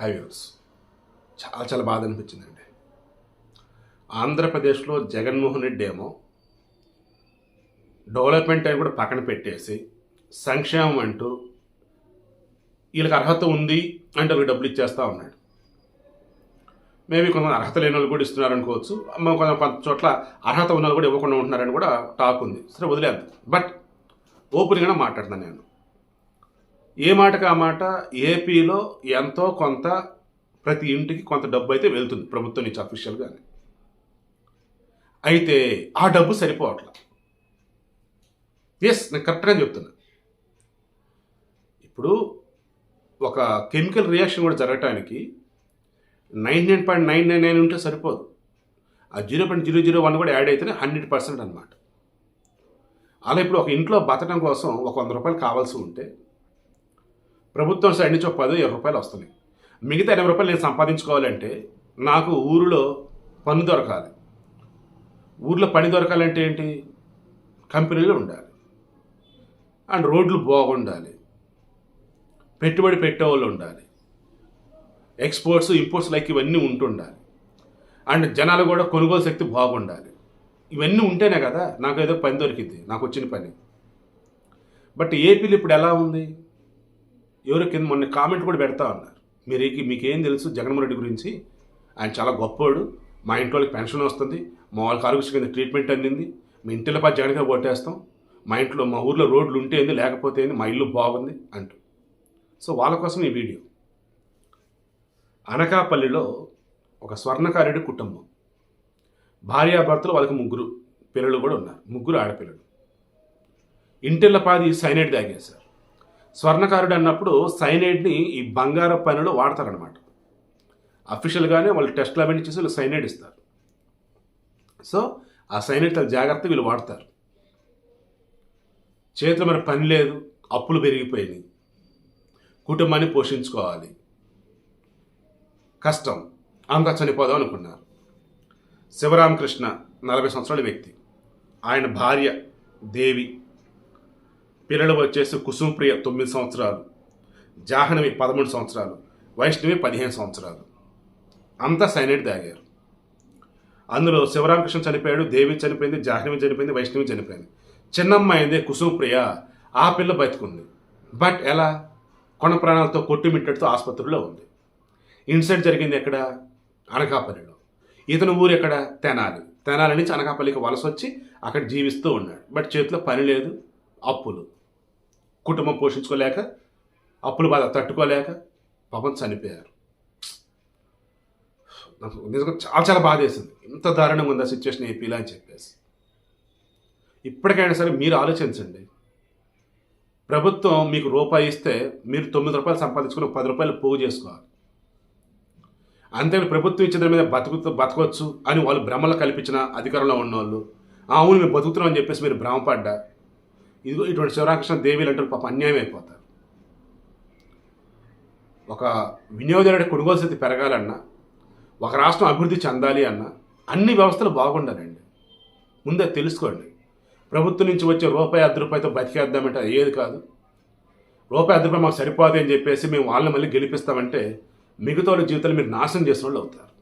Highways చాలా చాలా బాధ అనిపించిందండి. ఆంధ్రప్రదేశ్లో జగన్మోహన్ రెడ్డి ఏమో డెవలప్మెంట్ అని కూడా పక్కన పెట్టేసి సంక్షేమం అంటూ వీళ్ళకి అర్హత ఉంది అంటే వాళ్ళకి డబ్బులు ఇచ్చేస్తూ ఉన్నాడు. మేబీ కొంతమంది అర్హత లేని వాళ్ళు కూడా ఇస్తున్నారు అనుకోవచ్చు. కొంత చోట్ల అర్హత ఉన్న వాళ్ళు కూడా ఇవ్వకుండా ఉంటున్నారని కూడా టాక్ ఉంది. సరే వదిలేదు బట్ ఓపెన్గానే మాట్లాడుతాను నేను. ఏ మాటకు ఆ మాట? ఏపీలో ఎంతో కొంత ప్రతి ఇంటికి కొంత డబ్బు అయితే వెళ్తుంది ప్రభుత్వం నుంచి అఫీషియల్గానే అయితే ఆ డబ్బు సరిపోవట్ల? ఎస్ నేను కరెక్ట్గా చెప్తున్నా. ఇప్పుడు ఒక కెమికల్ రియాక్షన్ కూడా జరగటానికి nine nine point nine nine nine ఉంటే సరిపోదు. ఆ zero point zero zero one కూడా యాడ్ అయితేనే హండ్రెడ్ పర్సెంట్ అనమాట అలా ఇప్పుడు ఒక ఇంట్లో బతకడం కోసం ఒక వంద రూపాయలు కావాల్సి ఉంటే ప్రభుత్వం సైడ్ నుంచి ఒక పది ఇరవై రూపాయలు వస్తున్నాయి. మిగతా ఎనభై రూపాయలు నేను సంపాదించుకోవాలంటే నాకు ఊరిలో పని దొరకాలి. ఊర్లో పని దొరకాలంటే ఏంటి? కంపెనీలు ఉండాలి. అండ్ రోడ్లు బాగుండాలి. పెట్టుబడి పెట్టేవాళ్ళు ఉండాలి. ఎక్స్పోర్ట్స్ ఇంపోర్ట్స్ లైక్ ఇవన్నీ ఉంటుండాలి. అండ్ జనాలు కూడా కొనుగోలు శక్తి బాగుండాలి. ఇవన్నీ ఉంటేనే కదా నాకు ఏదో పని దొరికింది నాకు వచ్చిన పని. బట్ ఏపీలో ఇప్పుడు ఎలా ఉంది? ఎవరో కింద మొన్న కామెంట్ కూడా పెడతా ఉన్నారు. మీరు మీకేం తెలుసు జగన్మోహన్ రెడ్డి గురించి? ఆయన చాలా గొప్పవాడు మా ఇంట్లో వాళ్ళకి పెన్షన్ వస్తుంది. మా వాళ్ళకి ఆరోగ్య కింద ట్రీట్మెంట్ అందింది. మీ ఇంటిలో జగన్ గారు ఓటేస్తాం మా ఇంట్లో మా ఊర్లో రోడ్లు ఉంటే ఏంది లేకపోతే ఏంది మా ఇల్లు బాగుంది అంటూ. సో వాళ్ళ కోసం ఈ వీడియో. అనకాపల్లిలో ఒక స్వర్ణకారుడి కుటుంబం. భార్యాభర్తలు వాళ్ళకి ముగ్గురు పిల్లలు కూడా ఉన్నారు. ముగ్గురు ఆడపిల్లలు. ఇంటిల్లపాది సైనైడ్ తాగేశారు. స్వర్ణకారుడు అన్నప్పుడు సైనైడ్ని ఈ బంగారం పనిలో వాడతారనమాట అఫీషియల్గానే వాళ్ళు టెస్ట్లు అవన్నీ చేసి వీళ్ళు సైనైడ్ ఇస్తారు. సో ఆ సైనైడ్ జాగ్రత్త వీళ్ళు వాడతారు. చేతిలో మరి పని లేదు అప్పులు పెరిగిపోయినాయి. కుటుంబాన్ని పోషించుకోవాలి. కష్టం అంతా చనిపోదాం అనుకున్నారు. శివరామకృష్ణ నలభై సంవత్సరాల వ్యక్తి. ఆయన భార్య దేవి పిల్లలు వచ్చేసి కుసుమప్రియ తొమ్మిది సంవత్సరాలు జాహ్నవి పదమూడు సంవత్సరాలు వైష్ణవి పదిహేను సంవత్సరాలు. అంతా సైనైడ్ తాగారు అందులో శివరామకృష్ణ చనిపోయాడు దేవి చనిపోయింది జాహ్నవి చనిపోయింది వైష్ణవి చనిపోయింది. చిన్నమ్మాయిందే కుసుమప్రియ ఆ పిల్ల బతుకుంది. బట్ ఎలా? కొన ప్రాణాలతో కొట్టుమిట్టడితో ఆసుపత్రిలో ఉంది. ఇన్సిడెంట్ జరిగింది ఎక్కడ? అనకాపల్లిలో. ఇతను ఊరు ఎక్కడ? తెనాలి. తెనాలి నుంచి అనకాపల్లికి వలస వచ్చి అక్కడ జీవిస్తూ ఉన్నాడు. బట్ చేతిలో పని లేదు అప్పులు. కుటుంబం పోషించుకోలేక అప్పులు బాధ తట్టుకోలేక పాపం చనిపోయారు. నాకు నిజంగా చాలా చాలా బాధ వేసింది. ఇంత దారుణంగా ఉంది ఆ సిచ్యువేషన్ ఏపీలో అని చెప్పేసి. ఇప్పటికైనా సరే మీరు ఆలోచించండి. ప్రభుత్వం మీకు రూపాయి ఇస్తే మీరు తొమ్మిది రూపాయలు సంపాదించుకుని పది రూపాయలు పోగు చేసుకోవాలి. అంతేగాని ప్రభుత్వం ఇచ్చిన మీద బతుకు బతకొచ్చు అని వాళ్ళు భ్రమలు కల్పించిన అధికారంలో ఉన్నవాళ్ళు వాళ్ళు అవును మేము బతుకుతున్నాం అని చెప్పేసి మీరు భ్రమపడ్డా ఇదిగో ఇటువంటి శివరాకృష్ణ దేవీలు అంటారు పాప అన్యాయం అయిపోతారు. ఒక వినియోగదారుడి కొనుగోలు స్థితి పెరగాలన్నా ఒక రాష్ట్రం అభివృద్ధి చెందాలి అన్నా అన్ని వ్యవస్థలు బాగుండాలండి. ముందే తెలుసుకోండి. ప్రభుత్వం నుంచి వచ్చే రూపాయి అర్ధ రూపాయితో బతికేద్దామంటే ఏది కాదు. రూపాయి అర్ధ రూపాయి మాకు సరిపోదు అని చెప్పేసి మేము వాళ్ళని మళ్ళీ గెలిపిస్తామంటే మిగతా జీవితాలు మీరు నాశనం చేసిన వాళ్ళు అవుతారు.